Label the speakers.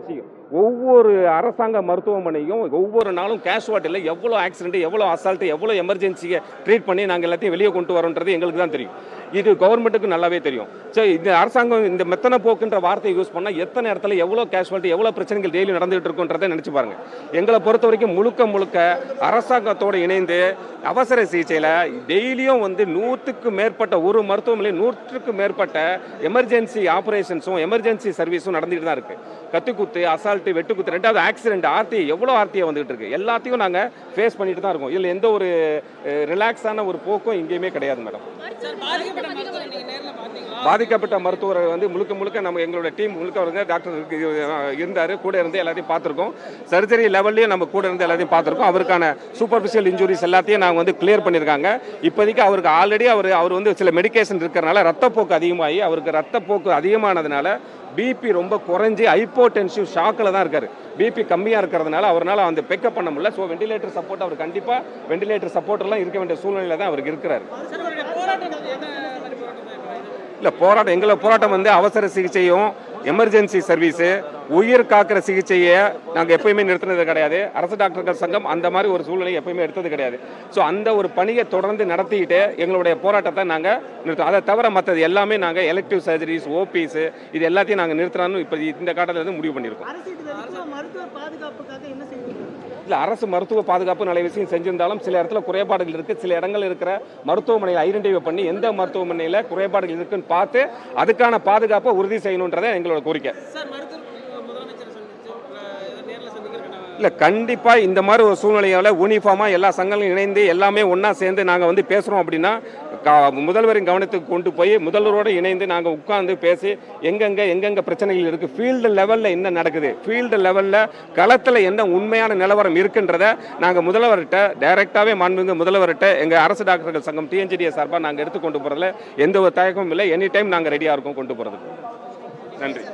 Speaker 1: 性。ஒவ்வொரு அரசாங்க மருத்துவமனையும் ஒவ்வொரு நாளும் கேஷுவாலிட்டியில் எவ்வளோ ஆக்சிடென்ட் எவ்வளோ அசால்ட்டு எவ்வளோ எமர்ஜென்சியை ட்ரீட் பண்ணி நாங்கள் எல்லாத்தையும் வெளியே கொண்டு வரோன்றது எங்களுக்கு தான் தெரியும். இது கவர்மெண்ட்டுக்கு நல்லாவே தெரியும். சரி இந்த அரசாங்கம் இந்த மெத்தனை போக்குன்ற வார்த்தையை யூஸ் பண்ணால் எத்தனை இடத்துல எவ்வளோ கேஷுவாலிட்டி எவ்வளோ பிரச்சனைகள் டெய்லி நடந்துகிட்டு இருக்குன்றதை நினச்சி பாருங்க. எங்களை பொறுத்த வரைக்கும் முழுக்க முழுக்க அரசாங்கத்தோடு இணைந்து அவசர சிகிச்சையில் டெய்லியும் வந்து நூற்றுக்கு மேற்பட்ட ஒரு மருத்துவமனையில் நூற்றுக்கு மேற்பட்ட எமர்ஜென்சி ஆப்ரேஷன்ஸும் எமர்ஜென்சி சர்வீஸும் நடந்துகிட்டு தான் இருக்குது கத்துக்குத்து அசால்ட்டு வெட்டுக்குத்து ரெண்டாவது ஆக்சிடென்ட் ஆர்த்தி எவ்வளோ ஆர்த்தியை வந்துகிட்டு இருக்கு? எல்லாத்தையும் நாங்கள் ஃபேஸ் பண்ணிட்டு தான் இருக்கோம். இதில் எந்த ஒரு ரிலாக்ஸான ஒரு போக்கும் எங்கேயுமே கிடையாது மேடம்.
Speaker 2: பாதிக்கப்பட்ட மருத்துவரை
Speaker 1: வந்து முழுக்க முழுக்க நம்ம எங்களோட டீம் முழுக்க வருங்க. டாக்டர் இருந்தார் கூட இருந்து எல்லாத்தையும் பார்த்துருக்கோம். சர்ஜரி லெவல்லையும் நம்ம கூட இருந்து எல்லாத்தையும் பார்த்துருக்கோம். அவருக்கான சூப்பர்ஃபிஷியல் இன்ஜுரிஸ் எல்லாத்தையும் நாங்கள் வந்து கிளியர் பண்ணியிருக்காங்க. இப்போதைக்கு அவருக்கு ஆல்ரெடி அவர் அவர் வந்து சில மெடிகேஷன் இருக்கிறனால ரத்தப்போக்கு அதிகமாகி அவருக்கு ரத்தப்போக்கு அதிகமானதுனால பிபி ரொம்ப குறைஞ்சி ஹைப்போடென்சிவ் ஷாக்கில் தான் இருக்காரு. பிபி கம்மியாக இருக்கிறதுனால அவரால் அந்த பிக்கப் பண்ண முடியல. ஸோ வெண்டிலேட்டர் சப்போர்ட் அவர் கண்டிப்பாக வெண்டிலேட்டர் சப்போர்ட்லாம் இருக்க வேண்டிய சூழ்நிலையில் தான் அவருக்கு இருக்கிறாரு? இல்லை போராட்டம் எங்களை போராட்டம் வந்து அவசர சிகிச்சையும் எமர்ஜென்சி சர்வீஸு உயிர் காக்கிற சிகிச்சையை நாங்கள் எப்பயுமே நிறுத்தினது கிடையாது. அரசு டாக்டர்கள் சங்கம் அந்த மாதிரி ஒரு சூழ்நிலையை எப்பயுமே எடுத்தது கிடையாது. ஸோ அந்த ஒரு பணியை தொடர்ந்து நடத்திக்கிட்டு எங்களுடைய போராட்டத்தை நாங்கள் நிறுத்தோம் அதை தவிர மற்றது எல்லாமே நாங்கள் எலக்டிவ் சர்ஜரிஸ் ஓபிஸு இது எல்லாத்தையும் நாங்கள் நிறுத்தலாம்னு இப்போ இந்த காலத்தில் இருந்து முடிவு பண்ணியிருக்கோம். இல்லை அரசு மருத்துவ பாதுகாப்பு நல்ல விஷயம் செஞ்சிருந்தாலும் சில இடத்துல குறைபாடுகள் இருக்குது சில இடங்கள் இருக்கிற மருத்துவமனையில் ஐடென்டிஃபை பண்ணி எந்த மருத்துவமனையில் குறைபாடுகள் இருக்குன்னு பார்த்து அதுக்கான பாதுகாப்பை உறுதி செய்யணுன்றதை எங்களோட கோரிக்கை. இல்லை கண்டிப்பாக இந்த மாதிரி ஒரு சூழ்நிலையால் யூனிஃபார்மாக எல்லா சங்கங்களும் இணைந்து எல்லாமே ஒன்றா சேர்ந்து நாங்கள் வந்து பேசுகிறோம் அப்படின்னா கா- முதல்வரின் கவனத்துக்கு கொண்டு போய் முதல்வரோடு இணைந்து நாங்கள் உட்காந்து பேசி எங்கெங்கே எங்கெங்கே பிரச்சனைகள் இருக்குது ஃபீல்டு லெவலில் என்ன நடக்குது ஃபீல்டு லெவலில் களத்தில் என்ன உண்மையான நிலவரம் இருக்குன்றதை நாங்கள் முதல்வர்கிட்ட டைரெக்டாகவே மாண்புங்க முதல்வர்கிட்ட எங்கள் அரசு டாக்டர்கள் சங்கம் டிஎன்ஜிடிஎஸ் சார்பாக நாங்கள் எடுத்து கொண்டு போகிறதுல எந்த ஒரு தயக்கமும் இல்லை. எனி டைம் நாங்கள் ரெடியாக இருக்கோம் கொண்டு போகிறதுக்கு நன்றி.